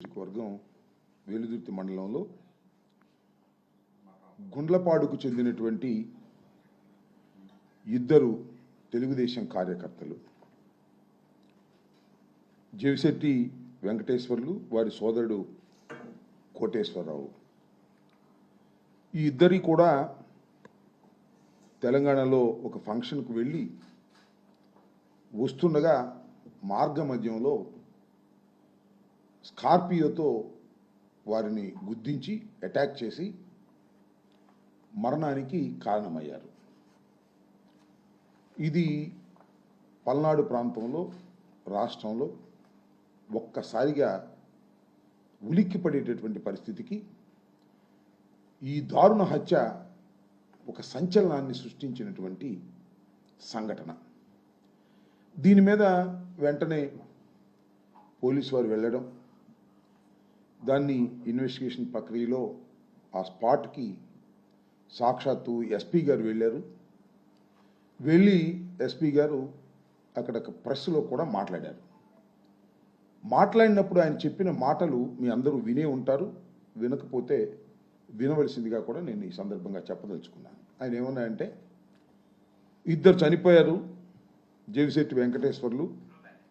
నియోజకవర్గం వేలుదుర్తి మండలంలో గుండ్లపాడుకు చెందినటువంటి ఇద్దరు తెలుగుదేశం కార్యకర్తలు. జవిశెట్టి వెంకటేశ్వర్లు వారి సోదరుడు కోటేశ్వరరావు. ఈ ఇద్దరి కూడా తెలంగాణలో ఒక ఫంక్షన్కు వెళ్ళి వస్తుండగా మార్గ మధ్యంలో స్కార్పియోతో వారిని గుద్దించి అటాక్ చేసి మరణానికి కారణమయ్యారు. ఇది పల్నాడు ప్రాంతంలో రాష్ట్రంలో ఒక్కసారిగా ఉలిక్కిపడేటటువంటి పరిస్థితికి ఈ దారుణ హత్య ఒక సంచలనాన్ని సృష్టించినటువంటి సంఘటన. దీని మీద వెంటనే పోలీసు వారు వెళ్ళడం దాన్ని ఇన్వెస్టిగేషన్ ప్రక్రియలో ఆ స్పాట్కి సాక్షాత్తు ఎస్పీ గారు వెళ్ళారు. వెళ్ళి ఎస్పీ గారు అక్కడ ప్రెస్లో కూడా మాట్లాడారు. మాట్లాడినప్పుడు ఆయన చెప్పిన మాటలు మీ అందరూ వినే ఉంటారు. వినకపోతే వినవలసిందిగా కూడా నేను ఈ సందర్భంగా చెప్పదలుచుకున్నాను. ఆయన ఏమన్నాయంటే ఇద్దరు చనిపోయారు. జేవిశెట్టి వెంకటేశ్వర్లు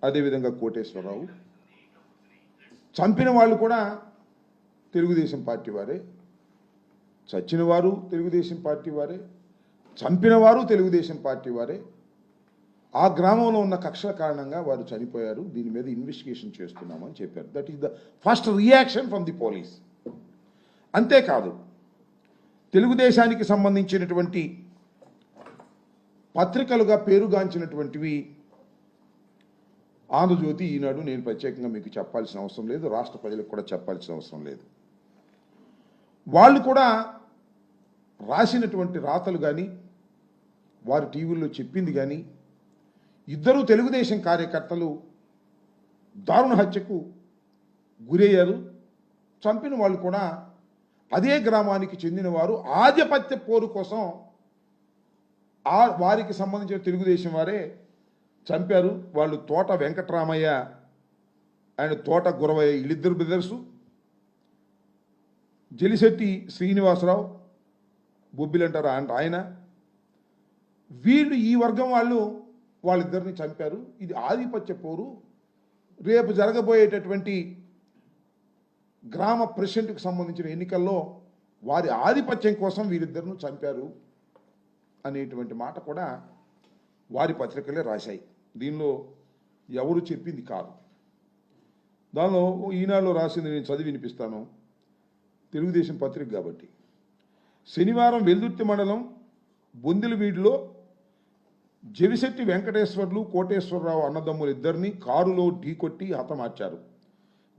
అదేవిధంగా కోటేశ్వరరావు. చంపిన వాళ్ళు కూడా తెలుగుదేశం పార్టీ వారే. చచ్చిన వారు తెలుగుదేశం పార్టీ వారే. చంపిన వారు తెలుగుదేశం పార్టీ వారే. ఆ గ్రామంలో ఉన్న కక్షల కారణంగా వారు చనిపోయారు. దీని మీద ఇన్వెస్టిగేషన్ చేస్తున్నామని చెప్పారు. That is the first reaction from the police అంతేకాదు తెలుగుదేశానికి సంబంధించినటువంటి పత్రికలుగా పేరుగాంచినటువంటివి ఆంధ్రజ్యోతి ఈనాడు నేను ప్రత్యేకంగా మీకు చెప్పాల్సిన అవసరం లేదు రాష్ట్ర ప్రజలకు కూడా చెప్పాల్సిన అవసరం లేదు. వాళ్ళు కూడా రాసినటువంటి రాతలు కానీ వారు టీవీల్లో చెప్పింది కానీ ఇద్దరు తెలుగుదేశం కార్యకర్తలు దారుణ హత్యకు గురయ్యారు. చంపిన వాళ్ళు కూడా అదే గ్రామానికి చెందినవారు. ఆధిపత్య పోరు కోసం ఆ వారికి సంబంధించిన తెలుగుదేశం వారే చంపారు. వాళ్ళు తోట వెంకటరామయ్య ఆయన తోట గురవయ్య వీళ్ళిద్దరు బ్రదర్సు. జలిశెట్టి శ్రీనివాసరావు బొబ్బిలంటారు అంట ఆయన. వీళ్ళు ఈ వర్గం వాళ్ళు వాళ్ళిద్దరిని చంపారు. ఇది ఆధిపత్య పోరు. రేపు జరగబోయేటటువంటి గ్రామ ప్రెసిడెంట్కి సంబంధించిన ఎన్నికల్లో వారి ఆధిపత్యం కోసం వీరిద్దరిని చంపారు అనేటువంటి మాట కూడా వారి పత్రికలే రాశాయి. దీనిలో ఎవరు చెప్పింది కాదు. దానిలో ఈనాడులో రాసింది నేను చదివి వినిపిస్తాను. తెలుగుదేశం పత్రిక కాబట్టి. శనివారం వెల్దుర్తి మండలం బొందిలవీడిలో జవిశెట్టి వెంకటేశ్వర్లు కోటేశ్వరరావు అన్నదమ్ములు ఇద్దరిని కారులో ఢీకొట్టి హతమార్చారు.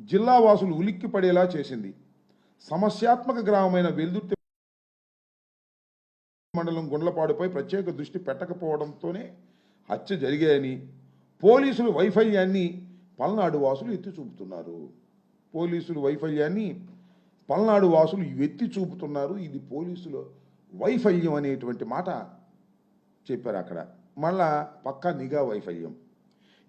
జిల్లా వాసులు ఉలిక్కి పడేలా చేసింది. సమస్యాత్మక గ్రామమైన వెల్దుర్తి మండలం గుండ్లపాడుపై ప్రత్యేక దృష్టి పెట్టకపోవడంతోనే హత్య జరిగాయని పోలీసులు వైఫల్యాన్ని పల్నాడు వాసులు ఎత్తి చూపుతున్నారు. పోలీసులు వైఫల్యాన్ని పల్నాడు వాసులు ఎత్తి చూపుతున్నారు. ఇది పోలీసుల వైఫల్యం అనేటువంటి మాట చెప్పారు అక్కడ. మళ్ళా పక్కా నిఘా వైఫల్యం.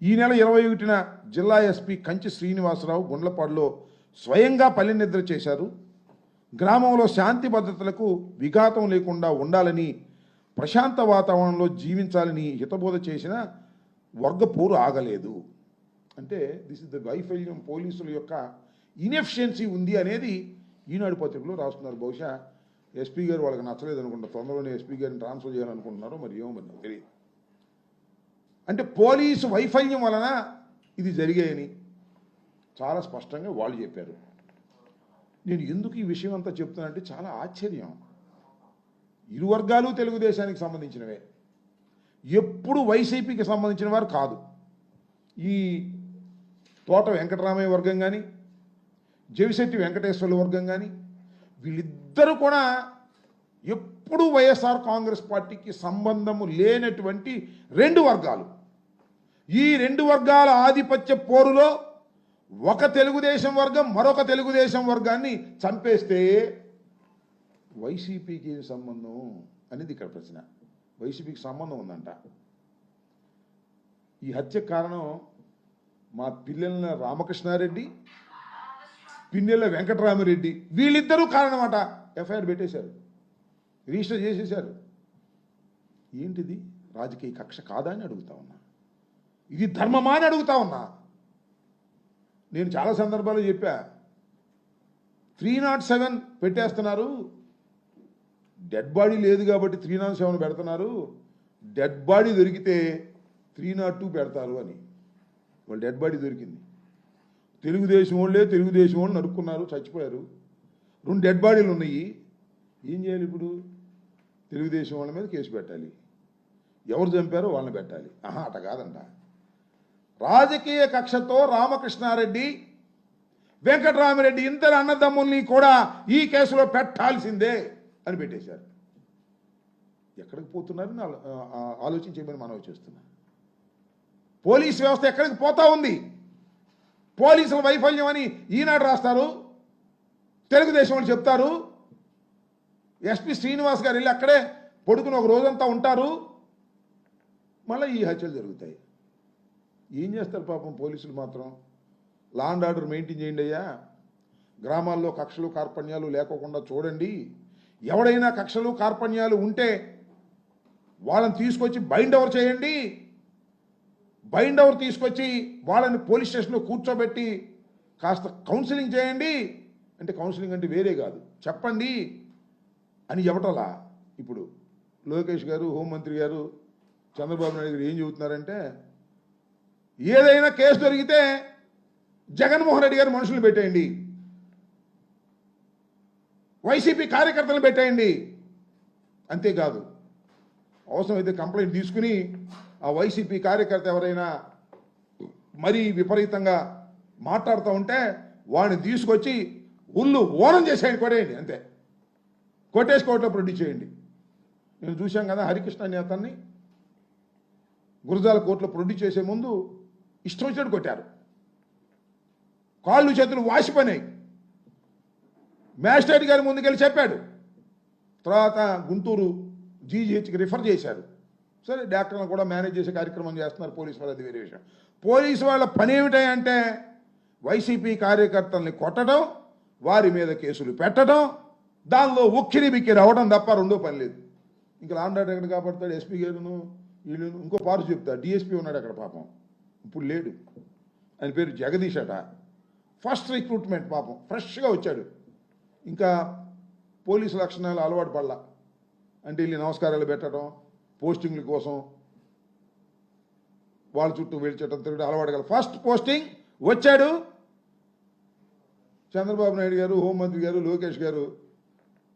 ఈ నెల ఇరవై ఒకటిన జిల్లా ఎస్పీ కంచి శ్రీనివాసరావు గుండ్లపాడులో స్వయంగా పల్లె నిద్ర చేశారు. గ్రామంలో శాంతి భద్రతలకు విఘాతం లేకుండా ఉండాలని ప్రశాంత వాతావరణంలో జీవించాలని హితబోధ చేసిన వర్గపోరు ఆగలేదు. అంటే దిస్ ఇస్ ద వైఫల్యం పోలీసుల యొక్క ఇన్ఎఫిషియన్సీ ఉంది అనేది ఈనాడు పత్రికలో రాస్తున్నారు. బహుశా ఎస్పీ గారు వాళ్ళకి నచ్చలేదు అనుకుంటా. తొందరలోనే ఎస్పీ గారిని ట్రాన్స్ఫర్ చేయాలనుకుంటున్నారు మరి ఏమో మరి తెలియదు. అంటే పోలీసు వైఫల్యం వలన ఇది జరిగాయని చాలా స్పష్టంగా వాళ్ళు చెప్పారు. నేను ఎందుకు ఈ విషయం అంతా చెప్తున్నానంటే చాలా ఆశ్చర్యం. ఇరు వర్గాలు తెలుగుదేశానికి సంబంధించినవే. ఎప్పుడు వైసీపీకి సంబంధించిన వారు కాదు. ఈ తోట వెంకటరామయ్య వర్గం కానీ జవిశెట్టి వెంకటేశ్వర్ల వర్గం కానీ వీళ్ళిద్దరూ కూడా ఎప్పుడు వైఎస్ఆర్ కాంగ్రెస్ పార్టీకి సంబంధము లేనటువంటి రెండు వర్గాలు. ఈ రెండు వర్గాల ఆధిపత్య పోరులో ఒక తెలుగుదేశం వర్గం మరొక తెలుగుదేశం వర్గాన్ని చంపేస్తే వైసీపీకి ఏం సంబంధం అనేది ఇక్కడ ప్రశ్న. వైసీపీకి సంబంధం ఉందంట. ఈ హత్య కారణం మా పిల్లల రామకృష్ణారెడ్డి పిన్నెల వెంకటరామిరెడ్డి వీళ్ళిద్దరూ కారణమాట. ఎఫ్ఐఆర్ పెట్టేశారు. రిజిస్టర్ చేసేశారు. ఏంటిది? రాజకీయ కక్ష కాదా అని అడుగుతా ఉన్నా. ఇది ధర్మమా అని అడుగుతా ఉన్నా. నేను చాలా సందర్భాలు చెప్పా. త్రీ నాట్ సెవెన్ పెట్టేస్తున్నారు. డెడ్ బాడీ లేదు కాబట్టి త్రీ నాట్ సెవెన్ పెడుతున్నారు. డెడ్ బాడీ దొరికితే త్రీ నాట్ టూ పెడతారు అని. వాళ్ళు డెడ్ బాడీ దొరికింది. తెలుగుదేశం వాళ్ళే తెలుగుదేశం వాళ్ళు నరుక్కున్నారు చచ్చిపోయారు. రెండు డెడ్ బాడీలు ఉన్నాయి. ఏం చేయాలి ఇప్పుడు? తెలుగుదేశం వాళ్ళ మీద కేసు పెట్టాలి. ఎవరు చంపారో వాళ్ళని పెట్టాలి. ఆహా అట కాదంట. రాజకీయ కక్షతో రామకృష్ణారెడ్డి వెంకటరామిరెడ్డి ఇద్దరు అన్నదమ్ముల్ని కూడా ఈ కేసులో పెట్టాల్సిందే. అని పెట్టేశారు. ఎక్కడికి పోతున్నారని ఆలోచించమని మనం చేస్తున్నా. పోలీస్ వ్యవస్థ ఎక్కడికి పోతా ఉంది? పోలీసుల వైఫల్యం అని ఈనాడు రాస్తారు. తెలుగుదేశం వాళ్ళు చెప్తారు. ఎస్పి శ్రీనివాస్ గారు వెళ్ళి అక్కడే పడుకుని ఒక రోజంతా ఉంటారు. మళ్ళీ ఈ హత్యలు జరుగుతాయి. ఏం చేస్తారు పాపం పోలీసులు మాత్రం? లా అండ్ ఆర్డర్ మెయింటైన్ చేయండి అయ్యా. గ్రామాల్లో కక్షలు కార్పణ్యాలు లేకోకుండా చూడండి. ఎవడైనా కక్షలు కార్పణ్యాలు ఉంటే వాళ్ళని తీసుకొచ్చి బైండ్ ఓవర్ చేయండి. బైండ్ ఓవర్ తీసుకొచ్చి వాళ్ళని పోలీస్ స్టేషన్లో కూర్చోబెట్టి కాస్త కౌన్సిలింగ్ చేయండి. అంటే కౌన్సిలింగ్ అంటే వేరే కాదు. చెప్పండి అని చెప్పటలా ఇప్పుడు లోకేష్ గారు హోంమంత్రి గారు చంద్రబాబు నాయుడు గారు ఏం చెబుతున్నారంటే ఏదైనా కేసు దొరికితే జగన్మోహన్ రెడ్డి గారు మనుషులు పెట్టేయండి. వైసీపీ కార్యకర్తలు పెట్టేయండి. అంతేకాదు అవసరమైతే కంప్లైంట్ తీసుకుని ఆ వైసీపీ కార్యకర్త ఎవరైనా మరీ విపరీతంగా మాట్లాడుతూ ఉంటే వాడిని తీసుకొచ్చి ఉల్లు ఓనం చేసేయండి కొట్టేయండి అంతే. కొట్టేసి కోర్టులో ప్రొడ్యూస్ చేయండి. నేను చూశాం కదా హరికృష్ణ అనే అతన్ని గురజాల కోర్టులో ప్రొడ్యూస్ చేసే ముందు ఇష్టం వచ్చినట్టు కొట్టారు. కాళ్ళు చేతులు వాసిపోయినాయి. మ్యాజిస్ట్రేట్ గారి ముందుకెళ్ళి చెప్పాడు. తర్వాత గుంటూరు జీజీహెచ్కి రిఫర్ చేశారు. సరే డాక్టర్లను కూడా మేనేజ్ చేసే కార్యక్రమం చేస్తున్నారు పోలీసు వాళ్ళు అది వేరే విషయం. పోలీసు వాళ్ళ పని ఏమిటంటే వైసీపీ కార్యకర్తల్ని కొట్టడం వారి మీద కేసులు పెట్టడం దానిలో ఉక్కిరి బిక్కిరి అవడం తప్ప రెండో పని లేదు. ఇంకా లాండాడు ఎక్కడ కాపాడతాడు? ఎస్పీ గారును వీళ్ళును ఇంకో పారు చెప్తా డిఎస్పీ ఉన్నాడు అక్కడ పాపం. ఇప్పుడు లేడు. ఆయన పేరు జగదీష్ అట. ఫస్ట్ రిక్రూట్మెంట్ పాపం. ఫ్రెష్గా వచ్చాడు. ఇంకా పోలీసు లక్షణాలు అలవాటు పడలా. అంటే వెళ్ళి నమస్కారాలు పెట్టడం పోస్టింగ్ల కోసం వాళ్ళ చుట్టూ వెళ్ళచటం తిరగడం అలవాటు కల. ఫస్ట్ పోస్టింగ్ వచ్చాడు చంద్రబాబు నాయుడు గారు హోంమంత్రి గారు లోకేష్ గారు.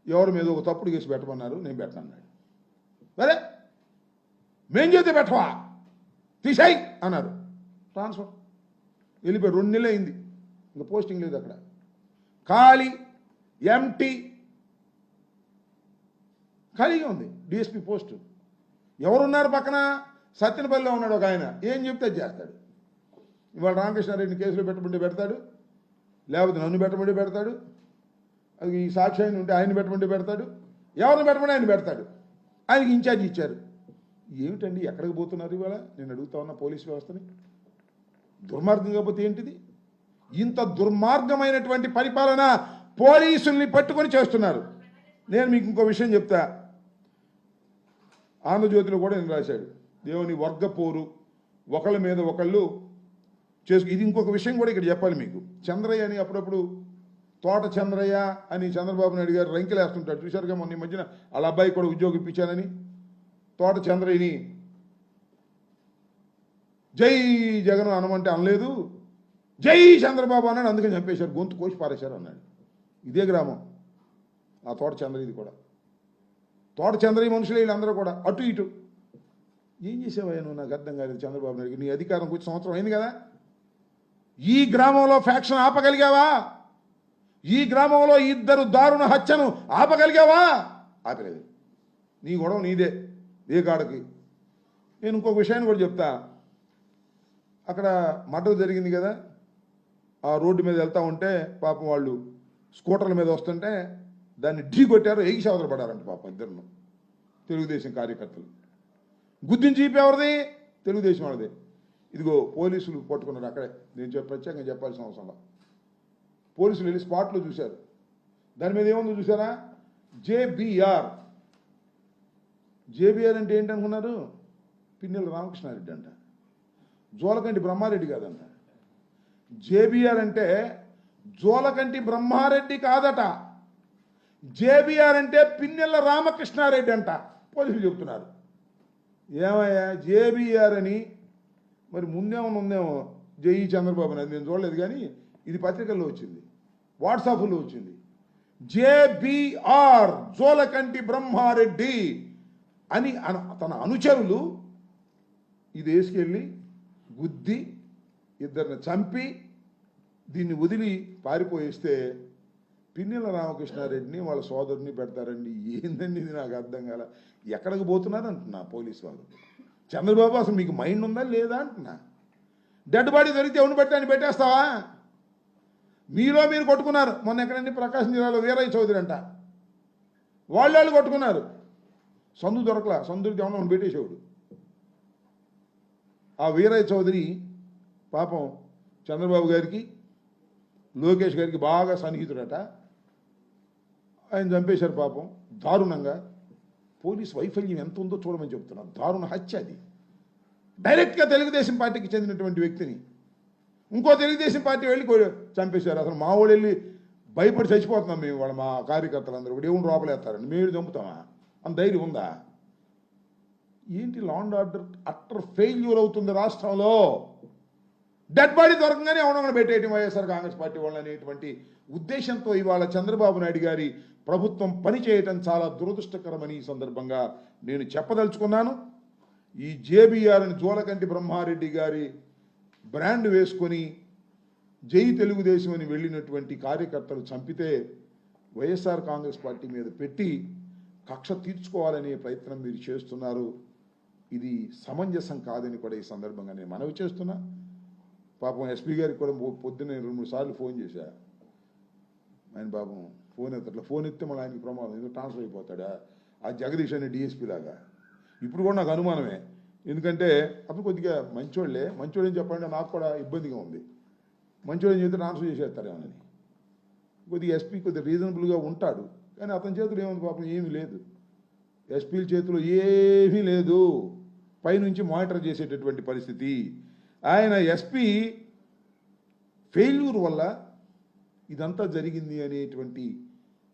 ఎవరి మీద ఒక తప్పుడు కేసు పెట్టమన్నారు నేను పెట్టనన్నాడు సరే? మేం చేతి పెట్టవా? తీసాయి అన్నారు. ట్రాన్స్ఫర్. వెళ్ళిపోయి రెండు నెలలు అయింది. ఇంకా పోస్టింగ్ లేదు అక్కడ. ఖాళీ ఎంటీ ఖాళీగా ఉంది డిఎస్పీ పోస్టు. ఎవరున్నారు పక్కన? సత్యనపల్లిలో ఉన్నాడు ఒక ఆయన. ఏం చెప్తే అది చేస్తాడు. ఇవాళ రామకృష్ణారెడ్డిని కేసులో పెట్టమంటే పెడతాడు లేకపోతే నన్ను పెట్టమంటే పెడతాడు అది ఈ సాక్షి ఆయన ఉంటే ఆయన పెట్టమంటే పెడతాడు ఎవరిని పెట్టమంటే ఆయన పెడతాడు. ఆయనకి ఇన్ఛార్జ్ ఇచ్చారు. ఏమిటండి ఎక్కడికి పోతున్నారు ఇవాళ? నేను అడుగుతా ఉన్న పోలీస్ వ్యవస్థని. దుర్మార్గం కాకపోతే ఏంటిది? ఇంత దుర్మార్గమైనటువంటి పరిపాలన పోలీసుల్ని పట్టుకొని చేస్తున్నారు. నేను మీకు ఇంకో విషయం చెప్తా. ఆంధ్రజ్యోతిలో కూడా నేను రాశాడు. దేవుని వర్గ పోరు ఒకళ్ళ మీద ఒకళ్ళు చేసు ఇది ఇంకొక విషయం కూడా ఇక్కడ చెప్పాలి మీకు. చంద్రయ్య అని అప్పుడప్పుడు తోట చంద్రయ్య అని చంద్రబాబు నాయుడు గారు రంకెలేస్తుంటాడు చూశారుగా మొన్న ఈ మధ్యన వాళ్ళ అబ్బాయి కూడా ఉద్యోగం ఇప్పించానని. తోట చంద్రయ్యని జై జగన్ అనమంటే అనలేదు. జై చంద్రబాబు అన్నాడు అందుకని చంపేశారు గొంతు కోసి పారేశారు అన్నాడు. ఇదే గ్రామం. ఆ తోట చంద్రయ్యది కూడా. తోట చంద్రయ్య మనుషులే వీళ్ళందరూ కూడా. అటు ఇటు. ఏం చేసేవా నువ్వు? నాకు అర్థం కాలేదు చంద్రబాబు నాయుడు నీ అధికారం కూర్చి సంవత్సరం అయింది కదా. ఈ గ్రామంలో ఫ్యాక్షన్ ఆపగలిగావా? ఈ గ్రామంలో ఇద్దరు దారుణ హత్యను ఆపగలిగావా? ఆపలేదు. నీ గొడవ నీదే. ఏ కాడకి? నేను ఇంకొక విషయాన్ని కూడా చెప్తా. అక్కడ మర్డర్ జరిగింది కదా. ఆ రోడ్డు మీద వెళ్తా ఉంటే పాపం వాళ్ళు స్కూటర్ల మీద వస్తుంటే దాన్ని ఢీ కొట్టారు ఎగి సోదరు పడారంట పాపం ఇద్దరును. తెలుగుదేశం కార్యకర్తలు. గుద్దించి జీప్ ఎవరిది? తెలుగుదేశం వాళ్ళది. ఇదిగో పోలీసులు పట్టుకున్నారు అక్కడే. నేను చెప్ప ప్రత్యేకంగా చెప్పాల్సిన అవసరం పోలీసులు వెళ్ళి స్పాట్లో చూశారు. దాని మీద ఏముందో చూసారా జేబిఆర్. జేబీఆర్ అంటే ఏంటనుకున్నారు? పిన్నెల రామకృష్ణారెడ్డి అంట. జోలకంటి బ్రహ్మారెడ్డి కాదంట. జేబీఆర్ అంటే జోలకంటి బ్రహ్మారెడ్డి కాదట. జేబీఆర్ అంటే పిన్నెల రామకృష్ణారెడ్డి అంట. పోలీసులు చెప్తున్నారు ఏమయ్యా జేబీఆర్ అని మరి ముందేమన్నా ఉందేమో? జేఈ చంద్రబాబు నాయుడు. నేను చూడలేదు కానీ ఇది పత్రికల్లో వచ్చింది. వాట్సాప్లో వచ్చింది. జేబీఆర్ జోలకంటి బ్రహ్మారెడ్డి అని అన- తన అనుచరులు ఇది వేసుకెళ్ళి గుద్ది ఇద్దరిని చంపి దీన్ని వదిలి పారిపోయిస్తే పిన్నెల రామకృష్ణారెడ్డిని వాళ్ళ సోదరుని పెడతారండి. ఏందండి ఇది నాకు అర్థం కాల? ఎక్కడికి పోతున్నారు అంటున్నా పోలీసు వాళ్ళు. చంద్రబాబు అసలు మీకు మైండ్ ఉందా లేదా అంటున్నా. డెడ్ బాడీ దొరికితే ఎవరిని పెట్టాను అని పెట్టేస్తావా? మీలో మీరు కొట్టుకున్నారు. మొన్న ఎక్కడండి? ప్రకాశం జిల్లాలో వీరయ్య చౌదరి అంట. వాళ్ళు వాళ్ళు కొట్టుకున్నారు. సందు దొరకలా? సందుకి ఏమన్నా పెట్టేసేవాడు. ఆ వీరయ్య చౌదరి పాపం చంద్రబాబు గారికి లోకేష్ గారికి బాగా సన్నిహితుడట. ఆయన చంపేశారు పాపం. దారుణంగా పోలీస్ వైఫల్యం ఎంత ఉందో చూడమని చెప్తున్నారు. దారుణ హత్య అది. డైరెక్ట్గా తెలుగుదేశం పార్టీకి చెందినటువంటి వ్యక్తిని ఇంకో తెలుగుదేశం పార్టీ వెళ్ళి చంపేశారు. అసలు మా వాళ్ళు వెళ్ళి భయపడి చచ్చిపోతున్నాం మేము. వాళ్ళ మా కార్యకర్తలందరూ కూడా. ఏమి లోపలేస్తారండి మేము చంపుతామా? అంత ధైర్యం ఉందా? ఏంటి లాండ్ ఆర్డర్ అట్టర్ ఫెయిల్యూర్ అవుతుంది రాష్ట్రంలో? డెడ్ బాడీ దొరకగానే ఎవడొకడు పెట్టేయటం వైఎస్ఆర్ కాంగ్రెస్ పార్టీ వాళ్ళు అనేటువంటి ఉద్దేశంతో ఇవాళ చంద్రబాబు నాయుడు గారి ప్రభుత్వం పనిచేయటం చాలా దురదృష్టకరమని ఈ సందర్భంగా నేను చెప్పదలుచుకున్నాను. ఈ జేబీఆర్ అని జోలకంటి బ్రహ్మారెడ్డి గారి బ్రాండ్ వేసుకొని జై తెలుగుదేశం అని వెళ్ళినటువంటి కార్యకర్తలు చంపితే వైఎస్ఆర్ కాంగ్రెస్ పార్టీ మీద పెట్టి కక్ష తీర్చుకోవాలనే ప్రయత్నం మీరు చేస్తున్నారు. ఇది సమంజసం కాదని కూడా ఈ సందర్భంగా నేను మనవి చేస్తున్నా. పాపం ఎస్పీ గారికి కూడా పొద్దున్న రెండు మూడు సార్లు ఫోన్ చేశా. ఆయన పాపం ఫోన్ ఎత్తట్లా. ఫోన్ ఎత్తే మళ్ళీ ఆయనకి ప్రమాదం. ఎందుకు ట్రాన్స్ఫర్ అయిపోతాడా? ఆ జగదీష్ అనే డిఎస్పీ లాగా. ఇప్పుడు కూడా నాకు అనుమానమే. ఎందుకంటే అతను కొద్దిగా మంచోళ్ళే. మంచోళ్ళని చెప్పాలంటే నాకు కూడా ఇబ్బందిగా ఉంది. మంచోళ్ళని చెప్తే ట్రాన్స్ఫర్ చేసేస్తారేమోనని కొద్దిగా ఎస్పీ కొద్దిగా రీజనబుల్గా ఉంటాడు. కానీ అతని చేతిలో ఏముంది పాపం? ఏమీ లేదు. ఎస్పీల చేతిలో ఏమీ లేదు. పైనుంచి మానిటర్ చేసేటటువంటి పరిస్థితి. ఆయన ఎస్పీ ఫెయిల్యూర్ వల్ల ఇదంతా జరిగింది అనేటువంటి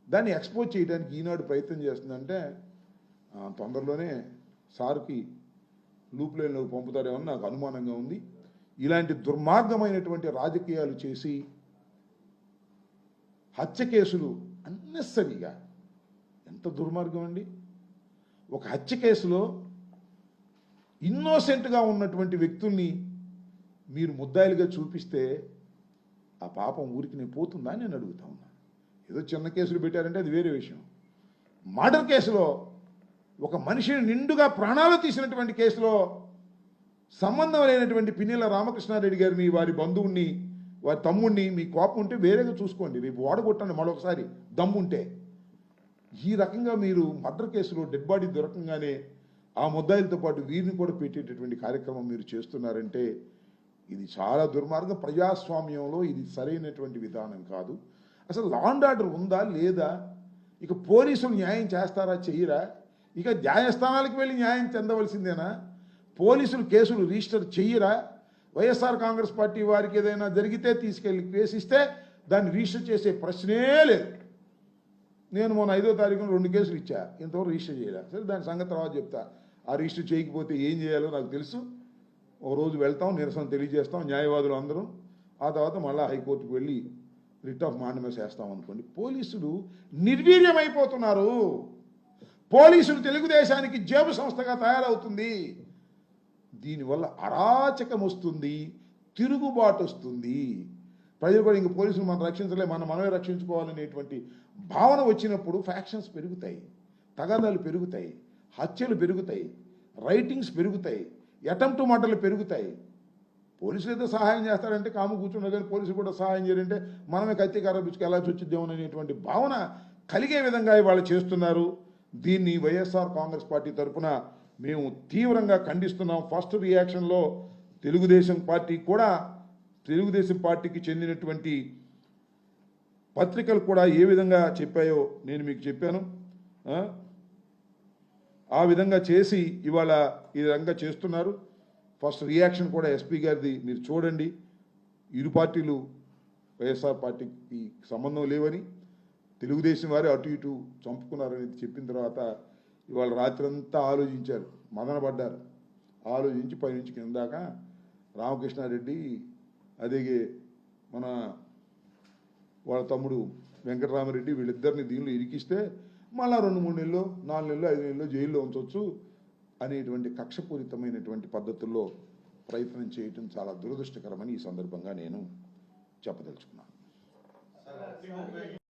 దాన్ని ఎక్స్పోజ్ చేయడానికి ఈనాడు ప్రయత్నం చేస్తుందంటే తొందరలోనే సార్కి లూప్ లైన్లోకి నాకు అనుమానంగా ఉంది. ఇలాంటి దుర్మార్గమైనటువంటి రాజకీయాలు చేసి హత్య కేసులు అన్నెసరిగా ఎంత దుర్మార్గం అండి? ఒక హత్య కేసులో ఇన్నోసెంట్గా ఉన్నటువంటి వ్యక్తుల్ని మీరు ముద్దాయిలుగా చూపిస్తే ఆ పాపం ఊరికి నేను పోతుందా నేను అడుగుతా ఉన్నా. ఏదో చిన్న కేసులు పెట్టారంటే అది వేరే విషయం. మర్డర్ కేసులో ఒక మనిషిని నిండుగా ప్రాణాలు తీసినటువంటి కేసులో సంబంధం లేనటువంటి పిన్నెల రామకృష్ణారెడ్డి గారిని వారి బంధువుని వారి తమ్ముడిని మీ కోపం ఉంటే వేరేగా చూసుకోండి. రేపు ఓడగొట్టండి మరొకసారి దమ్ముంటే ఈ రకంగా మీరు మర్డర్ కేసులో డెడ్ బాడీ దొరకంగానే ఆ ముద్దాయిలతో పాటు వీరిని కూడా పెట్టేటటువంటి కార్యక్రమం మీరు చేస్తున్నారంటే ఇది చాలా దుర్మార్గం. ప్రజాస్వామ్యంలో ఇది సరైనటువంటి విధానం కాదు. అసలు లా అండ్ ఆర్డర్ ఉందా లేదా? ఇక పోలీసులు న్యాయం చేస్తారా చెయ్యరా ఇక న్యాయస్థానాలకు వెళ్ళి న్యాయం చెందవలసిందేనా? పోలీసులు కేసులు రిజిస్టర్ చెయ్యరా వైఎస్ఆర్ కాంగ్రెస్ పార్టీ వారికి ఏదైనా జరిగితే తీసుకెళ్ళి వేసిస్తే దాన్ని రిజిస్టర్ చేసే ప్రశ్నే లేదు. నేను మొన్న ఐదో తారీఖున రెండు కేసులు ఇచ్చా. ఇంతవరకు రిజిస్టర్ చేయలే. సరే దాని సంగతి తర్వాత చెప్తా. ఆ రిజిస్టర్ చేయకపోతే ఏం చేయాలో నాకు తెలుసు. ఒక రోజు వెళ్తాం నిరసన తెలియజేస్తాం న్యాయవాదులు అందరం. ఆ తర్వాత మళ్ళీ హైకోర్టుకు వెళ్ళి రిట్ ఆఫ్ మాండమస్ వేస్తాం అనుకోండి. పోలీసులు నిర్వీర్యమైపోతున్నారు. పోలీసులు తెలుగుదేశానికి జేబు సంస్థగా తయారవుతుంది. దీనివల్ల అరాచకం వస్తుంది తిరుగుబాటు వస్తుంది ప్రజలు కూడా ఇంక పోలీసులు మనం రక్షించలే మనం మనమే రక్షించుకోవాలనేటువంటి భావన వచ్చినప్పుడు ఫ్యాక్షన్స్ పెరుగుతాయి తగాదాలు పెరుగుతాయి హత్యలు పెరుగుతాయి రైటింగ్స్ పెరుగుతాయి. అటెంప్ట్ మాటలు పెరుగుతాయి. పోలీసులు అయితే సహాయం చేస్తారంటే కాము కూర్చున్నా కానీ పోలీసులు కూడా సహాయం చేయాలంటే మనమే కత్తి కర్రబిచ్చుకు ఎలా చొచ్చిద్దాం అనేటువంటి భావన కలిగే విధంగా ఇవాళ చేస్తున్నారు. దీన్ని వైఎస్ఆర్ కాంగ్రెస్ పార్టీ తరఫున మేము తీవ్రంగా ఖండిస్తున్నాం. ఫస్ట్ రియాక్షన్లో తెలుగుదేశం పార్టీ కూడా తెలుగుదేశం పార్టీకి చెందినటువంటి పత్రికలు కూడా ఏ విధంగా చెప్పాయో నేను మీకు చెప్పాను. ఆ విధంగా చేసి ఇవాళ ఈ విధంగా చేస్తున్నారు. ఫస్ట్ రియాక్షన్ కూడా ఎస్పీ గారిది మీరు చూడండి. ఇరు పార్టీలు వైఎస్ఆర్ పార్టీకి సంబంధం లేవని తెలుగుదేశం వారే అటు ఇటు చంపుకున్నారని చెప్పిన తర్వాత ఇవాళ రాత్రంతా ఆలోచించారు. మదనపడ్డారు. ఆలోచించి పైనుంచి కింద దాకా రామకృష్ణారెడ్డి అదే మన వాళ్ళ తమ్ముడు వెంకటరామరెడ్డి వీళ్ళిద్దరిని దీనిలో ఇరికిస్తే మళ్ళా రెండు మూడు నెలలు నాలుగు నెలలు ఐదు నెలలు జైల్లో ఉంచవచ్చు అనేటువంటి కక్షపూరితమైనటువంటి పద్ధతుల్లో ప్రయత్నం చేయటం చాలా దురదృష్టకరమని ఈ సందర్భంగా నేను చెప్పదలుచుకున్నాను.